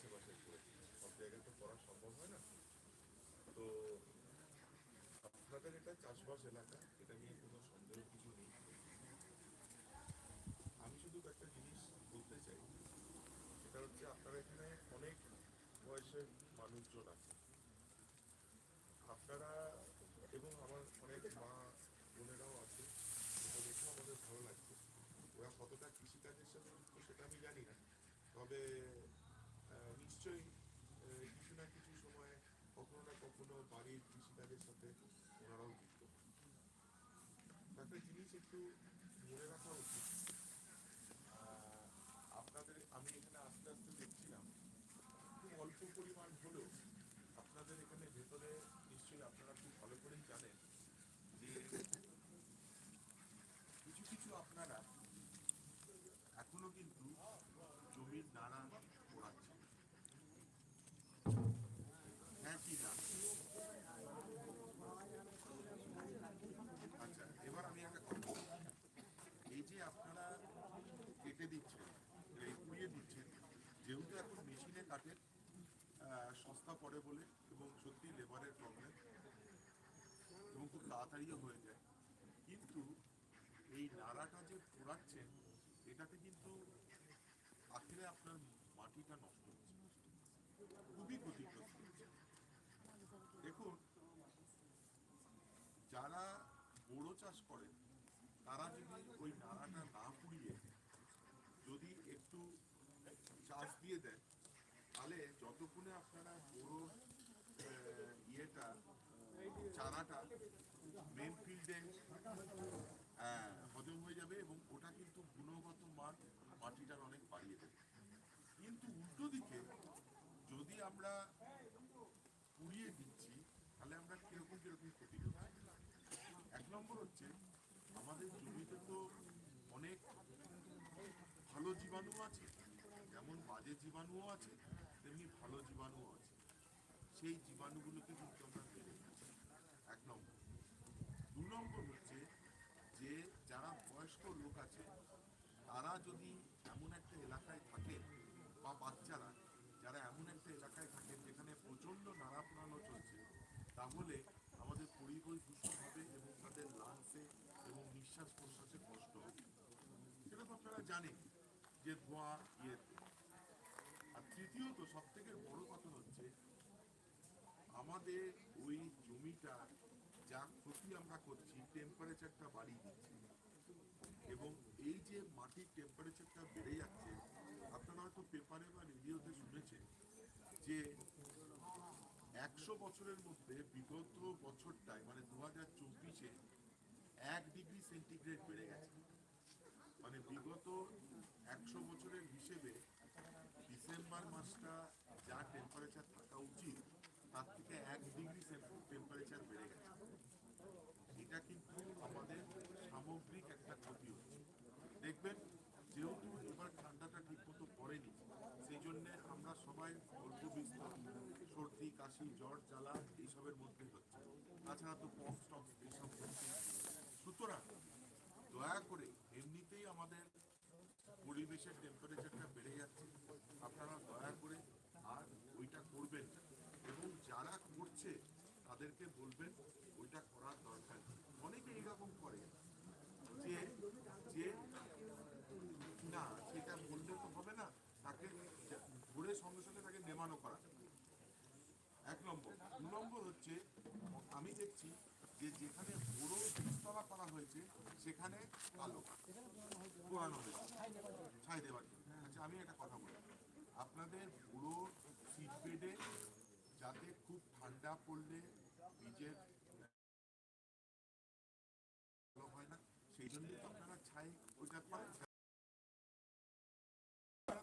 আশেপাশে করেছি। সব জায়গায় তো করা সম্ভব হয় না। তো আপনাদের এটা চাষবাস এলাকা, এটা নিয়ে কোনো সন্দেহ কিছু নেই। আমি শুধু একটা জিনিস বলতে চাই, সেটা হচ্ছে আপনারা এখানে অনেক বয়সের মানুষজন আছে আপনারা এবং আমার অনেক মা বোনেরাও আছে সেটা দেখে আমাদের ভালো লাগছে। ওরা কতটা কৃষিকাজের সাথে যুক্ত সেটা আমি জানি না। তবে আহ, নিশ্চয়ই আহ, কিছু না কিছু সময় কখনো না কখনো বাড়ির কৃষিকাজের সাথে ওনারাও যুক্ত। একটা জিনিস একটু মনে রাখা উচিত। আপনাদের, আমি এখানে আস্তে আস্তে দেখছিলাম খুব অল্প পরিমাণ হলেও আপনাদের এখানে ভেতরে নিশ্চয়ই আপনারা খুব ভালো করেই জানেন যে কিছু কিছু আপনারা এখনও কিন্তু জমির নাড়া পোড়াচ্ছেন হ্যাঁ কি না আচ্ছা এবার আমি একটা কথা বলি। এই যে আপনারা কেটে দিচ্ছেন এই পুড়িয়ে দিচ্ছেন যেহেতু এখন মেশিনে কাটেন আহ, সস্তা পড়ে বলে এবং সত্যি লেবারের প্রবলেম এবং খুব তাড়াতাড়িও হয়ে যায়। কিন্তু এই নাড়াটা যে পোড়াচ্ছেন, এটাতে কিন্তু আখেরে আপনার মাটিটা নষ্ট হচ্ছে। খুবই ক্ষতিগ্রস্ত দেখুন, যারা বড়ো চাষ করেন তারা যদি ওই নাড়াটা না পুড়িয়ে যদি একটু চাষ দিয়ে দেন তাহলে যতক্ষণে আপনারা আহ, ইয়েটা চারাটা মেন ফিল্ডে হজম হয়ে যাবে এবং ওটা কিন্তু গুণগত মান মাটিটার অনেক বাড়িয়ে দেবে। কিন্তু উল্টো দিকে যদি আমরা পুড়িয়ে দিচ্ছি তাহলে আমরা কীরকম কীরকম ক্ষতি এক নম্বর হচ্ছে আমাদের জমিতে তো অনেক ভালো জীবাণু আছে যেমন বাজে জীবাণুও আছে তেমনি ভালো জীবাণুও আছে। সেই জীবাণুগুলোকে কিন্তু আমরা মেরে এক নম্বর। দু নম্বর হচ্ছে যে যারা বয়স্ক লোক আছে, তারা যদি এমন একটা এলাকায় থাকে বা বাচ্চারা যারা এমন একটা এলাকায় থাকেন যেখানে প্রচণ্ড নাড়া পোড়ানো চলছে, তাহলে আমাদের পরিবেশ দূষণ হবে এবং তাদের লাংসে এবং নিঃশ্বাস প্রশ্বাসে কষ্ট হবে। সেটা তো আপনারা জানেন যে ধোঁয়া আর তৃতীয়ত সব থেকে বড় কথা হচ্ছে, আমাদের ওই জমিটা যা ক্ষতি আমরা করছি টেম্পারেচারটা বাড়িয়ে দিচ্ছি। এবং এই যে মাটির টেম্পারেচারটা বেড়ে যাচ্ছে, আপনারা হয়তো পেপারে বা রেডিওতে শুনেছেন যে একশো বছরের মধ্যে বিগত বছরটায় মানে দু হাজার চব্বিশে এক ডিগ্রি সেন্টিগ্রেড বেড়ে গেছে। মানে বিগত একশো বছরের হিসেবে ডিসেম্বর মাসটা যা টেম্পারেচার থাকা উচিত, তার থেকে এক ডিগ্রি টেম্পারেচার বেড়ে গেছে। এটা কিন্তু আমাদের সামগ্রিক একটা ক্ষতি হচ্ছে। দেখবেন, যেহেতু এবার ঠান্ডাটা ঠিক মতো পড়েনি সেই জন্যে আমরা সবাই অল্প বিস্তর সর্দি, কাশি, জ্বর, জ্বালা এইসবের মধ্যে হচ্ছে। তাছাড়া তো পক্স টক্স এইসব সুতরাং দয়া করে, এমনিতেই আমাদের পরিবেশের টেম্পারেচারটা বেড়ে যাচ্ছে। আপনারা দয়া করে আর ওইটা করবেন। এবং যারা করছে, তাদেরকে বলবেন, ওইটা করার দরকার। অনেকে এইরকম করে। যে যে, না, সেটা বললে তো হবে না। তাকে ঘুরে সঙ্গে সঙ্গে তাকে নেমানো করা এক নম্বর। দু নম্বর হচ্ছে, আমি দেখছি যে, যেখানে বড় বীজতলা করা হয়েছে, সেখানে কালো। পোড়ানো হয়েছে। ছাই দেওয়ার। আচ্ছা আমি একটা কথা বলি। আপনাদের পুরো সিট বেডে যাতে খুব ঠান্ডা পড়লে বীজের ভালো হয় না সেই জন্য আপনারা ছাই ওইটা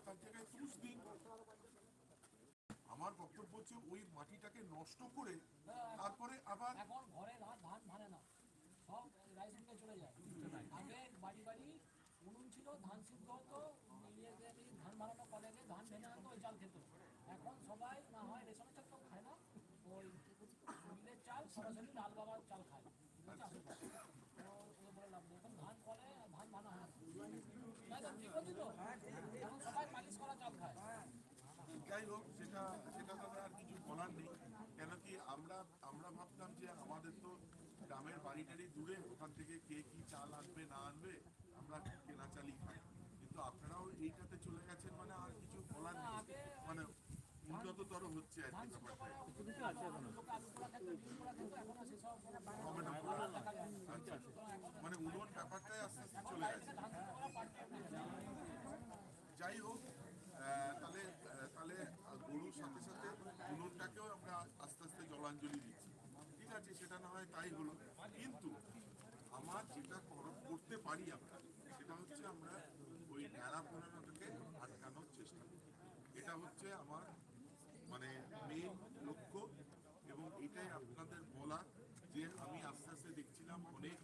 তার জায়গায় তুষ দিন। আমার বক্তব্য হচ্ছে ওই মাটিটাকে নষ্ট করে তারপরে আবার এখন ঘরে ধান ধান ভানে না। সব রাইস মিলে চলে যায়। আগে বাড়ি বাড়ি উনুন ছিল ধান সিদ্ধ হতো ধান দিয়ে ধান ভেঙে আনতো ওই চাল খেত এখন সবাই না হয় রেশনের চাল তো খায় না ওই মিলের চাল সরাসরি লাল বাবার চাল খায় বুঝেছ? তো ওই বলে লাভ নেই। এখন ধান কলে ধান ভানা হয় না তাই তো ঠিক বলছি তো এখন সবাই পালিশ করা চাল খায় যাই হোক, সেটা সেটা তাদের আর কিছু বলার নেই কেন কি আমরা আমরা ভাবতাম যে আমাদের তো গ্রামের বাড়ি টাড়ি দূরে, ওখান থেকে কে কি চাল আনবে, না আনবে, আমরা কেনা চালই খাই কিন্তু আপনারাও এইটাতে চলে গেছেন মানে আর কিছু বলার নেই। মানে উন্নততর হচ্ছে আর কি ব্যাপারটা। বলা। আচ্ছা মানে উনুন ব্যাপারটাই আস্তে আস্তে চলে গেছে। যাই হোক তাহলে তাহলে গরুর সাথে সাথে উনুনটাকেও আমরা আস্তে আস্তে জলাঞ্জলি দিচ্ছি। ঠিক আছে সেটা না হয় তাই হলো। কিন্তু আমার যেটা করতে পারি আমরা ন্যাড়া আটকানোর চেষ্টা এটা হচ্ছে আমার মানে মেইন লক্ষ্য এবং এটাই আপনাদের বলা যে আমি আস্তে আস্তে দেখছিলাম অনেক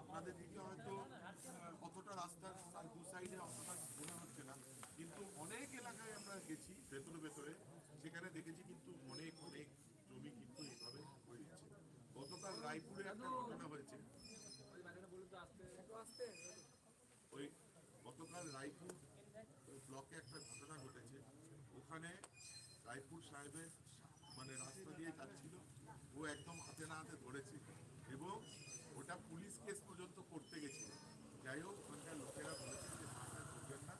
আপনাদের দিকে হয়তো অতটা রাস্তার দু সাইডে অতটা মনে হচ্ছে না। কিন্তু অনেক এলাকায় আমরা গেছি, ভেতরে ভেতরে। সেখানে দেখেছি কিন্তু অনেক অনেক জমি কিন্তু এইভাবে হয়ে যাচ্ছে গতকাল রায়পুরে একটা ঘটনা হয়েছে ওই গতকাল রায়পুর ব্লকে একটা ঘটনা ঘটেছে। ওখানে রায়পুর সাহেবের মানে রাস্তা দিয়ে যাচ্ছিল। ও একদম হাতে না হাতে ধরেছে এবং ওটা পুলিশ কেস পর্যন্ত করতে গেছিল। যাই হোক, ওখানকার লোকেরা বলেছে যে মাথা ধরবেন না।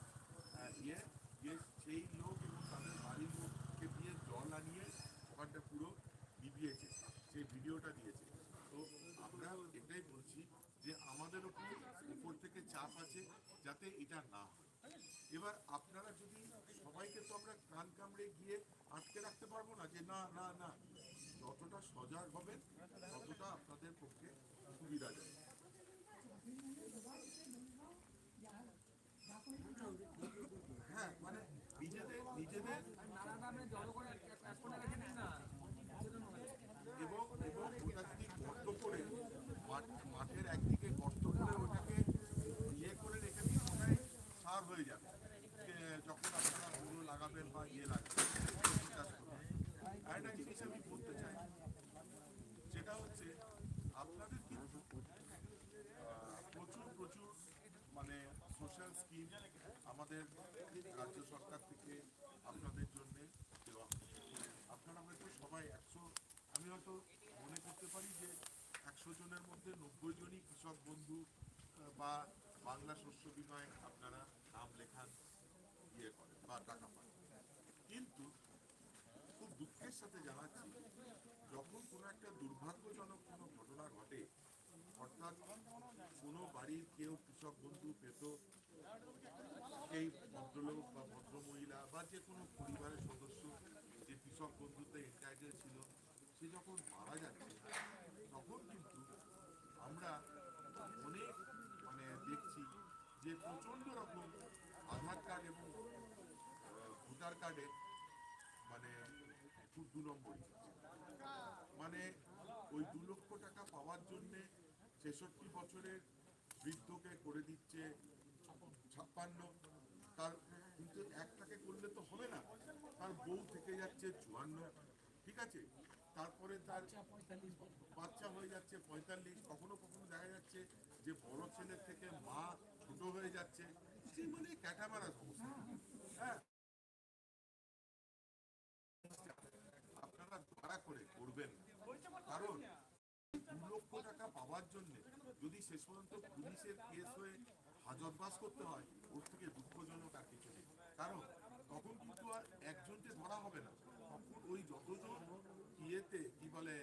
ইয়ে ইয়ে সেই লোক এবং তাদের বাড়ির লোককে দিয়ে জল আনিয়ে ওখানটা পুরো নিভিয়েছে। সেই ভিডিওটা দিয়েছে। তো আমরা এটাই বলছি যে আমাদের থেকে চাপ আছে যাতে এটা না হয়। এবার আপনারা যদি সবাইকে তো আমরা কান কামড়ে গিয়ে আটকে রাখতে পারব না যে না না না, যতটা সজাগ হবেন, ততটা আপনাদের পক্ষে সুবিধা সুবিধাজনক হ্যাঁ মানে নিজেদের নিজেদের এবং এবং ওটা যদি গর্ত করে মাঠ- মাঠের একদিকে গর্ত করে ওটাকে ইয়ে করে রেখে দিন ওটাই সার হয়ে যাবে যে যখন আপনারা গরু লাগাবেন বা ইয়ে লাগাবেন সবজি চাষ করবেন আর একটা জিনিস আমি বলতে চাই সেটা হচ্ছে আপনাদের কিন্তু আহ, প্রচুর প্রচুর মানে সোশ্যাল স্কিম আমাদের রাজ্য সরকার থেকে আপনাদের জন্য দেওয়া। আপনারা হয়তো সবাই একশো, আমি হয়তো মনে করতে পারি যে একশো জনের মধ্যে নব্বই জনই কৃষক বন্ধু বা বাংলা শস্য বিমায় আপনারা নাম লেখান ইয়ে করেন বা টাকা পান কিন্তু খুব দুঃখের সাথে জানাচ্ছি, যখন কোনো একটা দুর্ভাগ্যজনক কোনো ঘটনা ঘটে, অর্থাৎ কোনো বাড়ির কেউ কৃষক বন্ধু পেত সেই ভদ্রলোক বা ভদ্রমহিলা বা যে কোনো পরিবারের সদস্য, যে কৃষক বন্ধুতে এন্টাইটেল ছিল, সে যখন মারা যাচ্ছে, তখন কিন্তু আমরা অনেক মানে দেখছি যে প্রচণ্ড রকম আধার কার্ড এবং ভোটার কার্ডে মানে খুব দু নম্বর মানে ওই দু লক্ষ টাকা পাওয়ার জন্যে ছেষট্টি বছরের বৃদ্ধকে করে দিচ্ছে ছাপ্পান্ন তার কিন্তু একটাকে করলে তো হবে না। তার বউ থেকে যাচ্ছে চুয়ান্ন ঠিক আছে? তারপরে তার বাচ্চা হয়ে যাচ্ছে পঁয়তাল্লিশ কখনো কখনো দেখা যাচ্ছে যে বড় ছেলের থেকে মা ছোট হয়ে যাচ্ছে। যে মানে ক্যাটামারা সমস্যা। হ্যাঁ। আপনারা দয়া করে করবেন। কারণ দু লক্ষ টাকা পাওয়ার জন্য যদি শেষ পর্যন্ত পুলিশের কেস হয়ে হাজতবাস করতে হয়, ওর থেকে দুঃখজনক আর কিছু নেই। কারণ তখন কিন্তু আর একজনকে ধরা হবে না। তখন ওই যতজন ইয়েতে, কি বলে,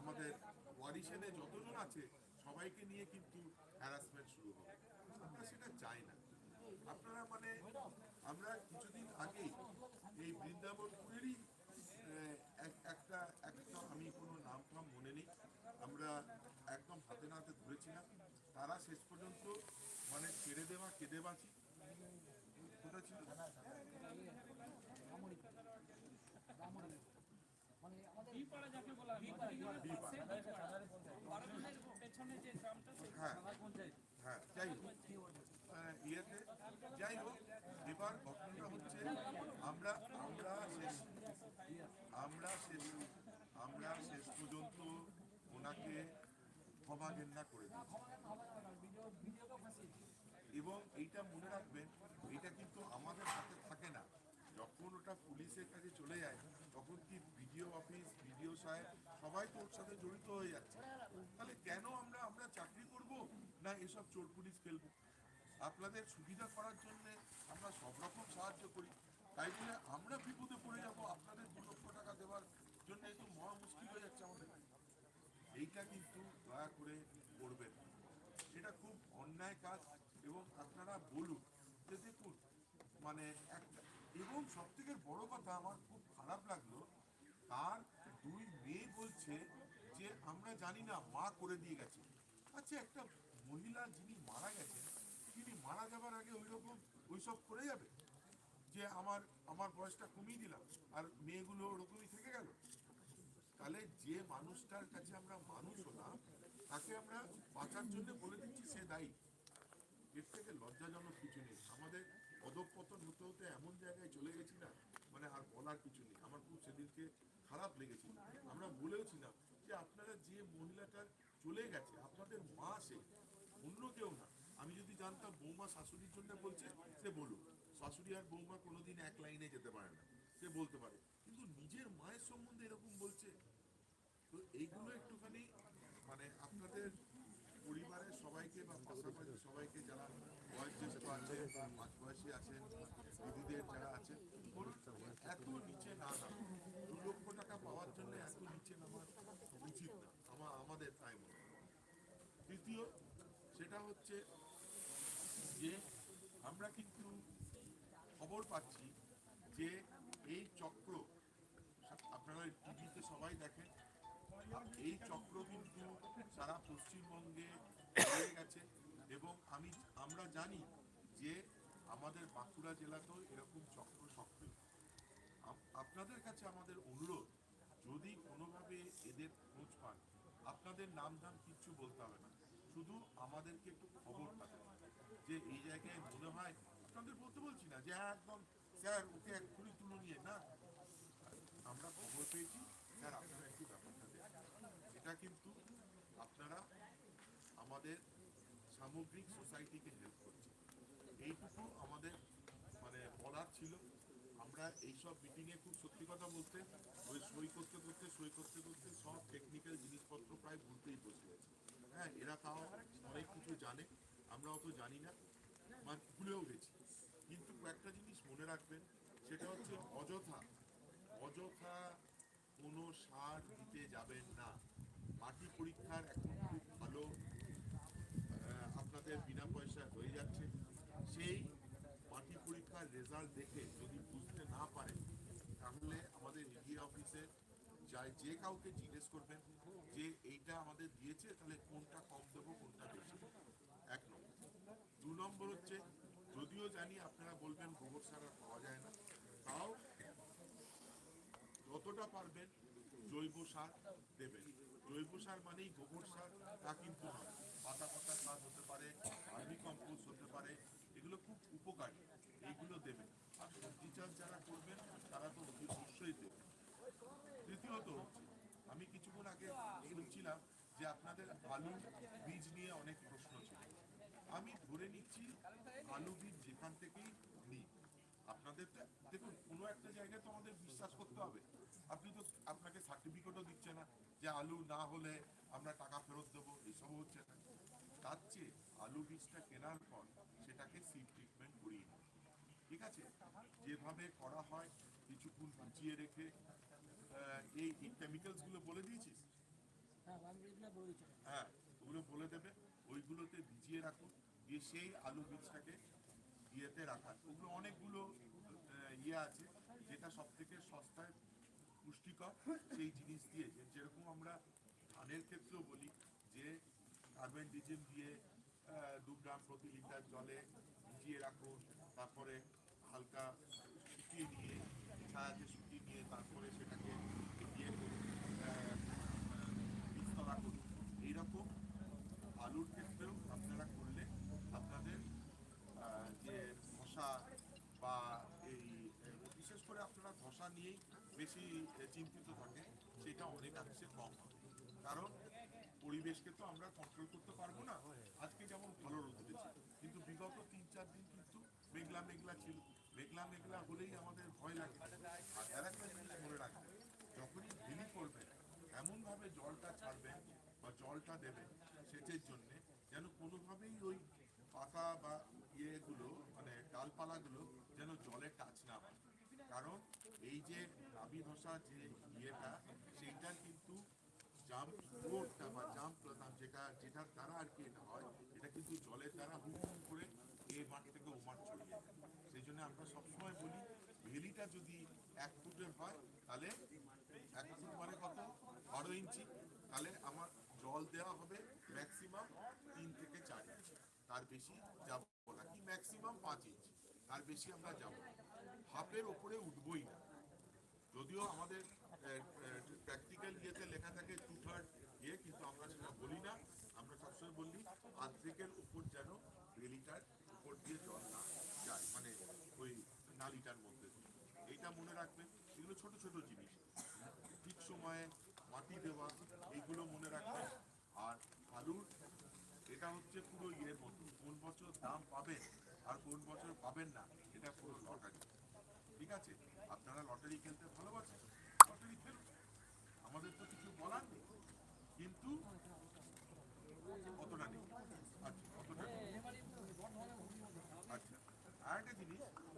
আমাদের ওয়ারিশনে যতজন আছে, সবাইকে নিয়ে কিন্তু হ্যারাসমেন্ট শুরু হবে। আমরা সেটা চাই না। আপনারা মানে আমরা কিছুদিন আগেই এই বৃন্দাবনপুরেরই একটা একটা আমি কোনো নাম ফাম মনে নেই। আমরা একদম হাতে নাতে ধরেছিলাম তারা শেষ পর্যন্ত মানে ছেড়ে দেওয়া কেঁদে বাঁচি? কোথায় ছিল? মানে হয় হ্যাঁ হোক। ইয়েতে যাই হোক, এবার ঘটনাটা হচ্ছে আমরা আমরা শেষ আমরা শেষ আমরা শেষ পর্যন্ত ওনাকে ক্ষমা ঘেন্না করে দিই এবং এইটা মনে রাখবেন, এটা কিন্তু আমাদের হাতে থাকে না। যখন ওটা পুলিশের কাছে চলে যায়, তখন কি বিডিও অফিস বিডিও সাহেব সবাই তো ওর সাথে জড়িত হয়ে যাচ্ছে। তাহলে কেন আমরা আমরা চাকরি করব না এসব চোর পুলিশ ফেলব? আপনাদের সুবিধা করার জন্য আমরা সব রকম সাহায্য করি। তাই বলে আমরা বিপদে পড়ে যাব, আপনাদের দু লক্ষ টাকা দেওয়ার জন্য একটু মহা মুশকিল হয়ে যাচ্ছে আমাদের। এইটা কিন্তু দয়া করে করবেন। এটা খুব অন্যায় কাজ। এবং আপনারা বলুন যে দেখুন মানে একটা এবং সব থেকে বড় কথা আমার খুব খারাপ লাগল, তার দুই মেয়ে বলছে যে আমরা জানি না, মা করে দিয়ে গেছে। আচ্ছা একটা মহিলা যিনি মারা গেছেন, তিনি মারা যাবার আগে ওই রকম ওইসব করে যাবে? যে আমার আমার বয়সটা কমিয়ে দিলাম, আর মেয়েগুলো ওরকমই থেকে গেল? তাহলে যে মানুষটার কাছে আমরা মানুষ হলাম তাকে আমরা বাঁচার জন্য বলে দিচ্ছি, সে দায়ী। এর থেকে লজ্জাজনক কিছু নেই। আমাদের অধঃপতন হতে হতে এমন জায়গায় চলে গেছি না মানে আর বলার কিছু নেই। আমার খুব সেদিনকে খারাপ লেগেছিল। আমরা বলেওছিলাম যে আপনারা যে মহিলাটার চলে গেছে, আপনাদের মা সে, অন্য কেউ না। আমি যদি জানতাম বৌমা শাশুড়ির জন্য বলছে, সে বলুক। শাশুড়ি আর বৌমা কোনোদিন এক লাইনে যেতে পারে না, সে বলতে পারে। কিন্তু নিজের মায়ের সম্বন্ধে এরকম বলছে। তো এইগুলো একটুখানি মানে আপনাদের পরিবারের সবাইকে বা পাশাপাশি সবাইকে যারা বয়োজ্যেষ্ঠ আছে বা মাঝবয়সী আছেন, দিদিদের যারা আছেন, এত নিচে না দু লক্ষ টাকা পাওয়ার জন্য এত নিচে নামা উচিত না। আমা আমাদের তাই মনে তৃতীয় সেটা হচ্ছে যে আমরা কিন্তু খবর পাচ্ছি যে এই চক্র, আপনারা টিভিতে সবাই দেখেন এই চক্র কিন্তু সারা পশ্চিমবঙ্গে হয়ে গেছে এবং আমি, আমরা জানি যে আমাদের বাঁকুড়া জেলাতেও এরকম চক্র সক্রিয়। আপনাদের কাছে আমাদের অনুরোধ, যদি কোনোভাবে এদের খোঁজ পান, আপনাদের নাম ধাম কিচ্ছু বলতে হবে না। শুধু আমাদেরকে একটু খবর পাঠান যে এই জায়গায় মনে হয়, আপনাদের বলতে বলছি না যে হ্যাঁ একদম, স্যার, ওকে এক্ষুনি তুলে নিয়ে, না। আমরা খবর পেয়েছি। স্যার, আপনারা একটু ব্যাপারটা এটা কিন্তু আপনারা আমাদের সামগ্রিক সোসাইটিকে হেল্প করছে। এইটুকু আমাদের মানে বলার ছিল। আমরা এইসব মিটিংয়ে খুব সত্যি কথা বলতে, ওই সই করতে করতে, সই করতে করতে সব টেকনিক্যাল জিনিসপত্র প্রায় ভুলতেই বসে গেছে হ্যাঁ এরা তাও অনেক কিছু জানে আমরা অত জানি না মানে ভুলেও গেছি। কিন্তু কয়েকটা জিনিস মনে রাখবেন, সেটা হচ্ছে অযথা অযথা কোনো সার দিতে যাবেন না। মাটি পরীক্ষার এখন খুব ভালো আপনাদের বিনা পয়সায় হয়ে যাচ্ছে। সেই মাটি পরীক্ষার রেজাল্ট দেখে যদি বুঝতে না পারেন, তাহলে আমাদের এডিএ অফিসে যাই, যে কাউকে জিজ্ঞেস করবেন যে এইটা আমাদের দিয়েছে, তাহলে কোনটা কম দেবো, কোনটা বেশি এক নম্বর। দু নম্বর হচ্ছে, যদিও জানি আপনারা বলবেন গোবর সার আর পাওয়া যায় না, তাও যতটা পারবেন জৈব সার দেবেন। জৈব সার মানেই গোবর সার তা কিন্তু নয় পাতা পাতা সার হতে পারে ভার্মি কম্পোস্ট হতে পারে, এগুলো খুব উপকারী, এইগুলো দেবেন। আর সবজি চাষ যারা করবেন, তারা তো অবশ্যই দেবেন। তৃতীয়ত আমি কিছুক্ষণ আগে শুনছিলাম যে আপনাদের আলু বীজ নিয়ে অনেক প্রশ্ন ছিল। আমি ধরে নিচ্ছি, আলু বীজ যেখান থেকেই নিই আপনাদের দেখুন, কোনো একটা জায়গায় তো আমাদের বিশ্বাস করতে হবে। আপনি তো আপনাকে সার্টিফিকেটও দিচ্ছে না। যে আলু না হলে আমরা টাকা ফেরত দেবো এসব হচ্ছে না। তার চেয়ে আলু বীজটা কেনার পর সেটাকে সিড ট্রিটমেন্ট করিয়ে নিন ঠিক আছে? যেভাবে করা হয় কিছুক্ষণ ভিজিয়ে রেখে এই কেমিক্যালসগুলো বলে দিয়েছিস? হ্যাঁ হ্যাঁ ওগুলো বলে দেবে। ওইগুলোতে ভিজিয়ে রাখুন দিয়ে সেই আলু বীজটাকে ইয়েতে রাখা। ওগুলো অনেকগুলো ইয়ে আছে যেটা সব থেকে সস্তায় পুষ্টিকর সেই জিনিস দিয়ে যেরকম আমরা ধানের ক্ষেত্রেও বলি যে কার্বেন্ডিজিম দিয়ে আহ, দু গ্রাম প্রতি লিটার জলে ভিজিয়ে রাখুন তারপরে হালকা শুকিয়ে নিয়ে ছায়াতে শুকিয়ে নিয়ে তারপরে সেটাকে ইয়ে করুন আহ, বীজতলা করুন এইরকম আলুর ক্ষেত্রেও আপনারা করলে আপনাদের আহ, যে ধসা বা এই এই বিশেষ করে আপনারা ধসা নিয়েই বেশি চিন্তিত থাকে, সেটা অনেকাংশে কম কারণ পরিবেশকে তো আমরা কন্ট্রোল করতে পারব না। আজকে যেমন ভালো রোদ উঠেছে, কিন্তু বিগত তিন, চার দিন কিন্তু মেঘলা মেঘলা ছিল। মেঘলা মেঘলা হলেই আমাদের ভয় লাগে। আর আর একটা জিনিস মনে রাখবেন, যখনই ভেলি করবেন এমনভাবে জলটা ছাড়বেন বা জলটা দেবেন সেচের জন্য, যেন কোনোভাবেই ওই পাতা বা ইয়েগুলো মানে ডালপালাগুলো যেন জলে টাচ না হয়। কারণ এই যে যে ইয়েটা, সেইটা কিন্তু বা জাম্প যেটা, যেটার দ্বারা আর কি এটা হয়, এটা কিন্তু জলের দ্বারা হুম করে এ মাঠ থেকে ও মাঠ ছড়িয়ে যায়। সেই জন্য আমরা সবসময় বলি ভেলিটা যদি এক ফুটের হয়, তাহলে এক ফুট মানে কত? বারো ইঞ্চি। তাহলে আমার জল দেওয়া হবে ম্যাক্সিমাম তিন থেকে চার ইঞ্চি। তার বেশি যাব না। কি ম্যাক্সিমাম পাঁচ ইঞ্চি? তার বেশি আমরা যাব হাফের ওপরে উঠবই না। যদিও আমাদের প্র্যাকটিক্যাল ইয়েতে লেখা থাকে টু থার্ড ইয়ে কিন্তু আমরা সেটা বলি না। আমরা সবসময় বলি অর্ধেকের উপর যেন বেলিটার উপর দিয়ে জল না যায় মানে ওই নালিটার মধ্যে। এইটা মনে রাখবেন, এগুলো ছোট ছোট জিনিস। ঠিক সময়ে মাটি দেওয়া, এইগুলো মনে রাখবেন। আর আলুর এটা হচ্ছে পুরো ইয়ের মতো। কোন বছর দাম পাবেন আর কোন বছর পাবেন না, এটা পুরো ঠিক আছে, আপনারা লটারি খেলতে ভালোবাসেন, লটারি খেলুন। আমাদের তো কিছু বলার নেই, কিন্তু অতটা নেই? আচ্ছা ঘূর্ণিঝড় আচ্ছা আর একটা জিনিস, খুব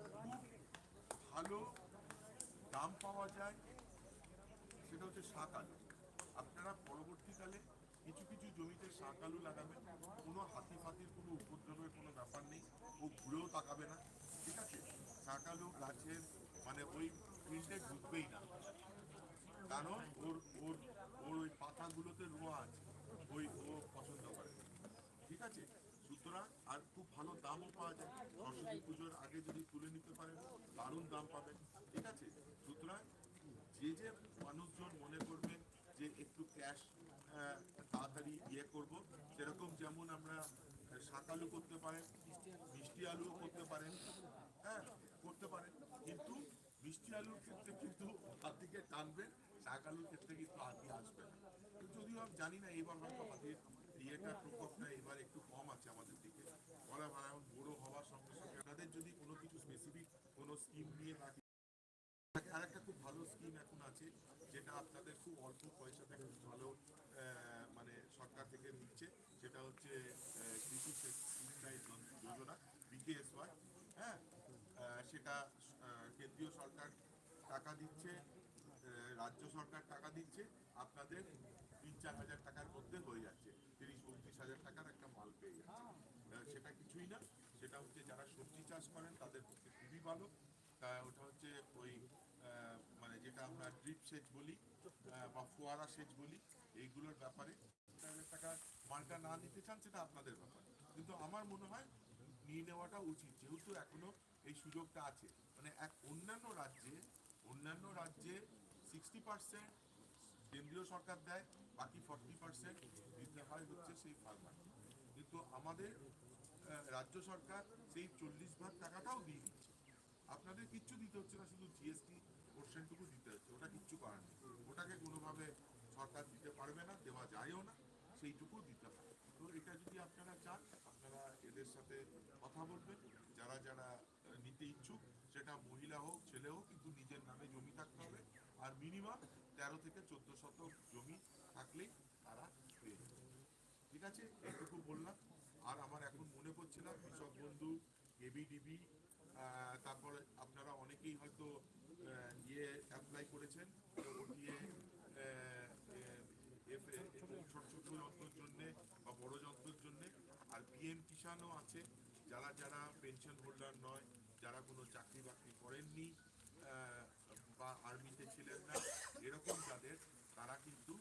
ভালো দাম পাওয়া যায়, সেটা হচ্ছে শাক আলু। আপনারা পরবর্তীকালে কিছু কিছু জমিতে শাক আলু লাগাবেন, কোনো হাতি ফাতির কোনো উপদ্রবের কোনো ব্যাপার নেই, ও ঘুরেও তাকাবে না, ঠিক আছে? শাক আলু গাছের মানে ওই ফিল্ডে ঢুকবেই না। কারণ ওর ওর ওর ওই পাতাগুলোতে রোয়া আছে। ওই ও পছন্দ করে। ঠিক আছে? সুতরাং আর খুব ভালো দামও পাওয়া যায়। সরস্বতী পুজোর আগে যদি তুলে নিতে পারেন, দারুণ দাম পাবেন। ঠিক আছে? সুতরাং যে যে মানুষজন মনে করবেন যে একটু ক্যাশ তাড়াতাড়ি ইয়ে করব, সেরকম যেমন আমরা শাকালু করতে পারেন, মিষ্টি আলুও করতে পারেন হ্যাঁ করতে পারেন। কিন্তু মিষ্টি আলুর ক্ষেত্রে কিন্তু হাত থেকে টানবেন, শাক আলুর ক্ষেত্রে কিন্তু হাতি আসবে না। যদিও আমি জানি না, এবার হয়তো হাতির ইয়েটার প্রকোপটা এবার একটু কম আছে আমাদের দিকে। বলা ভাড়া এখন বড় হওয়ার সঙ্গে সঙ্গে তাদের যদি কোনো কিছু স্পেসিফিক কোনো স্কিম নিয়ে থাকে আর একটা খুব ভালো স্কিম এখন আছে, যেটা আপনাদের খুব অল্প পয়সাতে খুব ভালো মানে সরকার থেকে দিচ্ছে সেটা হচ্ছে কৃষি যোজনা বিকেএসওয়াই হ্যাঁ আহ, সেটা আহ, কেন্দ্রীয় সরকার টাকা দিচ্ছে রাজ্য সরকার টাকা দিচ্ছে, আপনাদের তিন চার হাজার টাকার মধ্যে হয়ে যাচ্ছে। তিরিশ, পঁয়ত্রিশ হাজার টাকার একটা মাল পেয়ে যাচ্ছে। সেটা কিছুই না, সেটা হচ্ছে যারা সবজি চাষ করেন, তাদের পক্ষে খুবই ভালো। তা, ওটা হচ্ছে ওই মানে যেটা আমরা ড্রিপ সেচ বলি বা ফোয়ারা সেচ বলি, এইগুলোর ব্যাপারে টাকা মালটা না নিতে চান, সেটা আপনাদের ব্যাপার। কিন্তু আমার মনে হয় নিয়ে নেওয়াটা উচিত, যেহেতু এখনও এই সুযোগটা আছে। মানে এক অন্যান্য রাজ্যে অন্যান্য রাজ্যে সিক্সটি পার্সেন্ট কেন্দ্রীয় সরকার দেয়, বাকি ফর্টি পার্সেন্ট দিতে হয় হচ্ছে সেই ফার্মার কিন্তু আমাদের রাজ্য সরকার সেই চল্লিশ ভাগ টাকাটাও দিয়ে দিচ্ছে। আপনাদের কিচ্ছু দিতে হচ্ছে না, শুধু জিএসটি পোর্শনটুকু দিতে হচ্ছে। ওটা কিচ্ছু করার নেই। ওটাকে কোনোভাবে সরকার দিতে পারবে না, দেওয়া যায়ও না সেইটুকু দিতে হয় তো এটা যদি আপনারা চান, আপনারা এদের সাথে কথা বলবেন। যারা যারা নিতে ইচ্ছুক মহিলা হোক, ছেলে হোক, কিন্তু নিজের নামে জমি থাকতে হবে। আর মিনিমাম তেরো থেকে চোদ্দ শতক জমি থাকলেই তারা পেয়ে যাবে। ঠিক আছে? এইটুকু বললাম। আর আমার এখন মনে পড়ছে না, কৃষক বন্ধু এবিডিবি তারপরে আপনারা অনেকেই হয়তো ইয়ে অ্যাপ্লাই করেছেন ওটিএ ছোট ছোট যন্ত্রের জন্য বা বড় যন্ত্রের জন্য। আর পিএম কিষানও আছে, যারা যারা পেনশন হোল্ডার নয়, যারা কোনো চাকরি বাকরি করেননি বা আর্মিতে ছিলেন না, এরকম যাদের, তারা কিন্তু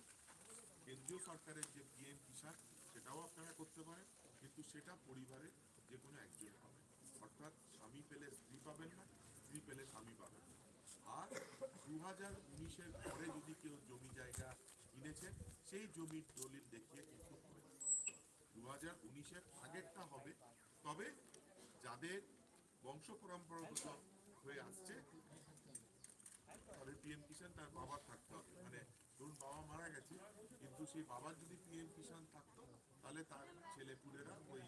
কেন্দ্রীয় সরকারের যে পিএম কিষাণ, সেটাও আপনারা করতে পারেন, কিন্তু সেটা পরিবারের যে কোনো একজন পাবেন। অর্থাৎ স্বামী পেলে স্ত্রী পাবেন না, স্ত্রী পেলে স্বামী পাবেন না। আর দু হাজার উনিশের পরে যদি কেউ জমি জায়গা কিনেছে, সেই জমির দলিল দেখিয়ে কিন্তু হবে দু হাজার উনিশের আগেরটা হবে, তবে যাদের বংশ পরম্পরাগত হয়ে আসছে। তাদের পিএম কিষান তার বাবার থাকতে হবে। মানে ধরুন বাবা মারা গেছে, কিন্তু সেই বাবার যদি পিএম কিষান থাকতো, তাহলে তার ছেলেপুলেরা ওই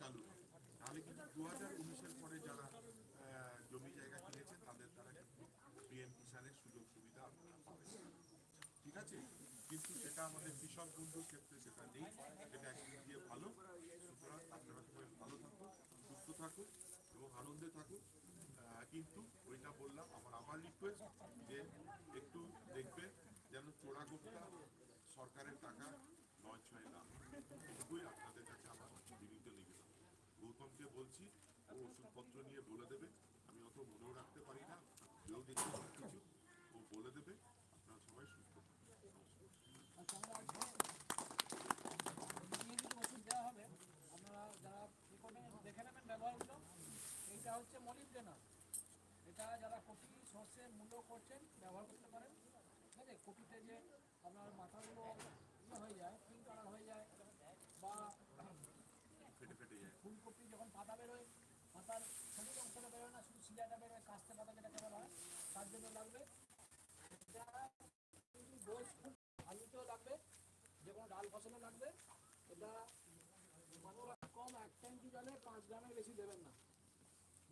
চালু তাহলে কিন্তু দু হাজার উনিশের পরে যারা জমি জায়গা কিনেছে, তাদের তারা কিন্তু পিএম কিষানের সুযোগ সুবিধা ঠিক আছে? কিন্তু সেটা আমাদের কৃষক বন্ধুর ক্ষেত্রে সেটা নেই। সেটা একদিন দিয়ে ভালো। সুতরাং আপনারা সবাই ভালো থাকুন, সুস্থ থাকুন এবং আনন্দে থাকুন। কিন্তু ওইটা বললাম, আমার আমার রিকোয়েস্ট যে একটু দেখবেন যেন চোরা গোপটা সরকারের টাকা নয় ছয় না এটুকুই আপনাদের কাছে আমার বিনীত নিবেদন। গৌতমকে বলছি, ও ওষুধপত্র নিয়ে বলে দেবে। আমি অত মনেও রাখতে পারি না, কেউ দেখি সব কিছু, ও বলে দেবে। আপনারা সবাই সুস্থ আপনারা যারা দেখে নেবেন ব্যবহারগুলো, এইটা হচ্ছে মলিবডেনাম এটা যারা কপি সর্ষে মূল্য করছেন ব্যবহার করতে পারেন। ঠিক আছে? কপিতে যে আপনার মাথাগুলো ইয়ে হয়ে যায় পিঙ্ক কালার হয়ে যায় বা ফেটে ফেটে যায়। ফুলকপি যখন পাতা বেরোয় পাতার সবুজ অংশটা বেরোয় না শুধু শিলাটা বেরোয় কাস্তে পাতা যেটাকে বলা হয় তার জন্য লাগবে এটা কিন্তু ডোজ খুব আলুতেও লাগবে যে কোনো ডাল ফসলে লাগবে। এটা মানুষ কম এক ট্যাঙ্কি জলে পাঁচ গ্রামের বেশি দেবেন না।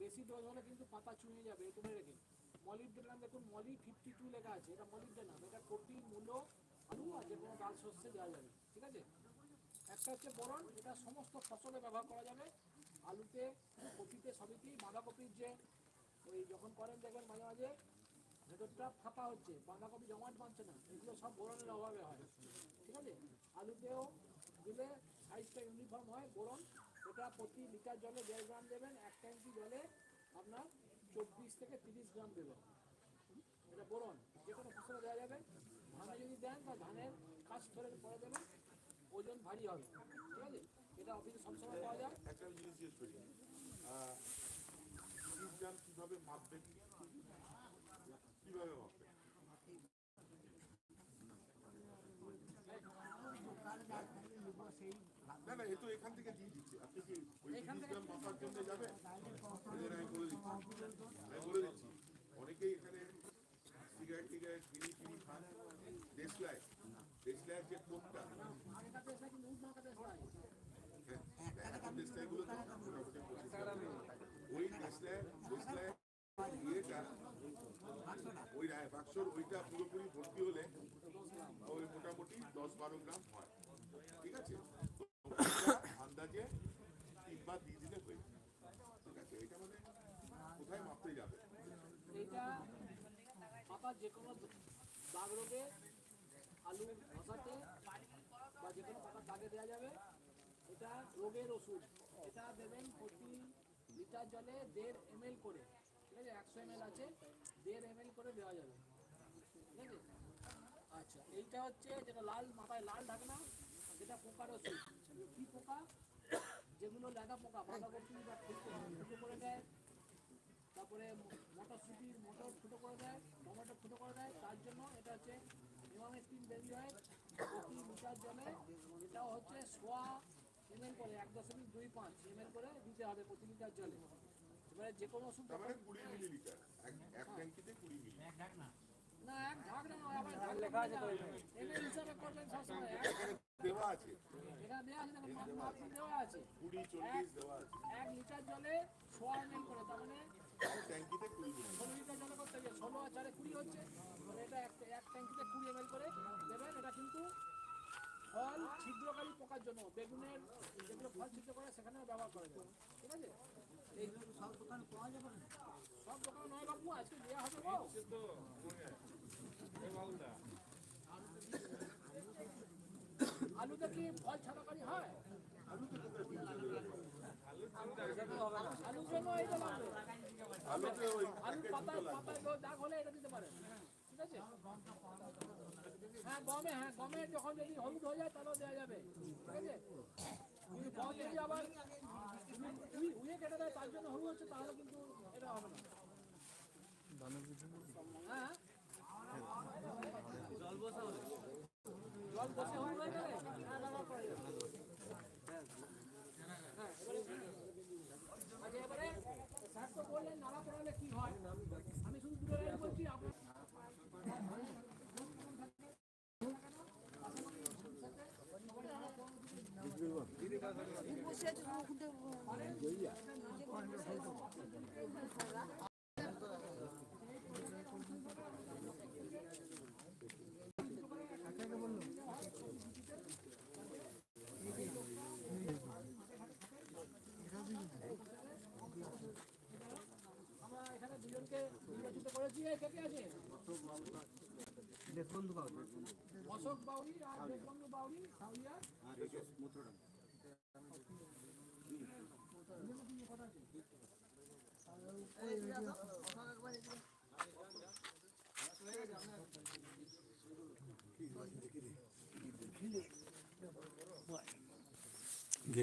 বেশি ডোজ হলে কিন্তু পাতা চুঁয়ে যাবে এটা মনে রেখে মলিবডেনাম দেখুন, মলি ফিফটি টু লেখা আছে, এটা মলিবডেনাম, এটা কপি মূলো আলু আর যে কোনো ডাল শস্যে দেওয়া যাবে, ঠিক আছে? একটা হচ্ছে বরণ এটা সমস্ত ফসলে ব্যবহার করা যাবে। আলুতে, কপিতে, সবেতেই বাঁধাকপির যে ওই যখন করেন দেখবেন মাঝে মাঝে ভেতরটা ফাঁপা হচ্ছে, বাঁধাকপি জমাট বাঁধছে না, এগুলো সব বোরনের অভাবে হয়, ঠিক আছে? আলুতেও দিলে সাইজটা ইউনিফর্ম হয়, বোরন এটা প্রতি লিটার জলে দেড় গ্রাম দেবেন, এক ট্যাঙ্কি জলে আপনার চব্বিশ থেকে তিরিশ গ্রাম দেবেন। এটা বোরন, যে কোনো ফসলে দেওয়া যাবে। ধানে যদি দেন বা ধানের কাজ করে পরে দেবেন, ওজন ভারী হবে। ঠিক আছে? এটা অফিসে সবসময় পাওয়া যায়। একটা জিনিস জিজ্ঞেস করি। তিরিশ গ্রাম কীভাবে মাপবেন? কীভাবে মাপবেন? না না এ তো এখান থেকে দিয়ে দিচ্ছে। আপনি কি ওই গ্রাম মাপার জন্য যাবেন? আমি বলে দিচ্ছি। আমি বলে দিচ্ছি। অনেকেই এখানে সিগারেট টিগারেট বিড়ি টিড়ি খান। দেশলাই। দেশলাইয়ের যে কোপটা আগেকার দেশটা কিন্তু উঠ মার্কা দেশ নয় এখন দেশলাইগুলো তো মোটামুটি ওই দেশলাই দেশলাই ইয়েটা ওই রায় বাক্সর ওইটা পুরোপুরি ভর্তি হলে ওই মোটামুটি দশ বারো গ্রাম হয়। ঠিক আছে? মানে যে কোনো দাগ রোগে আলু ধসাতে বা যে দেওয়া যাবে। এটা রোগের ওষুধ। এটা দেবেন প্রতি লিটার জলে দেড় এম করে। ঠিক আছে, একশো এম আছে, দেড় এম করে দেওয়া যাবে। আচ্ছা এইটা হচ্ছে যেটা লাল মাথায় লাল ঢাকনা। যেটা পোকার ওষুধ কি পোকা? যেগুলো লেদা পোকা বাঁধাকপি বা ফুটো করে দেয়। তারপরে মটরশুটির মোটর ফুটো করে দেয় টমেটো ফুটো করে দেয়। তার জন্য এটা হচ্ছে নিমামেস্টিন বেবি হয় প্রতি লিটার জলে। এটাও হচ্ছে সোয়া এমএল করে এক দশমিক দুই পাঁচ এমএল করে দিতে হবে প্রতি লিটার জলে। এবারে যে কোনো ওষুধ তার মানে কুড়ি মিলিলিটার। এক ট্যাঙ্কিতে কুড়ি মিলি। না? এক ঢাক না আবার ঢাক লেখা আছে এমএল হিসাবে করবেন সবসময় দেওয়া আছে এখানে দেওয়া আছে দেওয়া আছে কুড়ি এক লিটার জলে সোয়া করে তার মানে ষোলো লিটার জলে করতে হবে ষোলো আর কুড়ি হচ্ছে মানে এটা এক এক ট্যাঙ্কিতে কুড়ি এমএল করে দেবেন এটা কিন্তু ফল ছিদ্রকারী পোকার জন্য বেগুনের যেগুলো ফল ছিদ্র করে সেখানেও ব্যবহার করা যায় ঠিক আছে এই সব দোকানে পাওয়া যাবে সব দোকানে নয় বাবু আজকে দেওয়া হবে গো আলুতে কি ফল ছাড়াকারি হয় হ্যাঁ গমে হ্যাঁ গমে যখন হলুদ হয়ে যায় তাহলেও দেওয়া যাবে ঠিক আছে যদি গম যদি আবার দেয় তার জন্য হলুদ হচ্ছে তাহলে কিন্তু জল বসে আমি শুধু দুটো বলছি আপনার দেশবন্ধু বাবু অশোক বাউরি আর দেশবন্ধু বাউরি সাউলিয়া আর মথুরা আরেকজন কে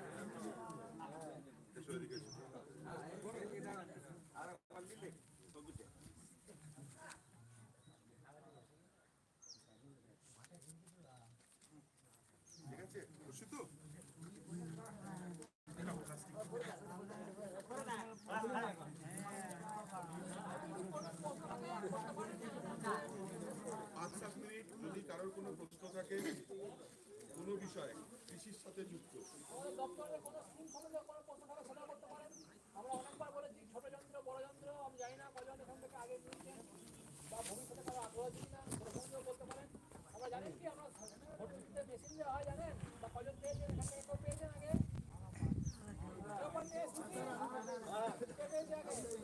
বিষয় কৃষির সাথে যুক্ত। আমরা অনেকবার বলেছি ছোট যন্ত্র বড় যন্ত্র আমি জানি না কজন এখান থেকে আগে বা ভবিষ্যতে কারও আগ্রহ দিই না সেরকমও করতে পারেন আমরা জানেন কি আমরা ভোট দিতে মেশিন দেওয়া হয় জানেন? বা কজন পেয়েছেন থেকে পেয়েছেন আগে? আচ্ছা। হ্যাঁ, পেয়েছে আগে?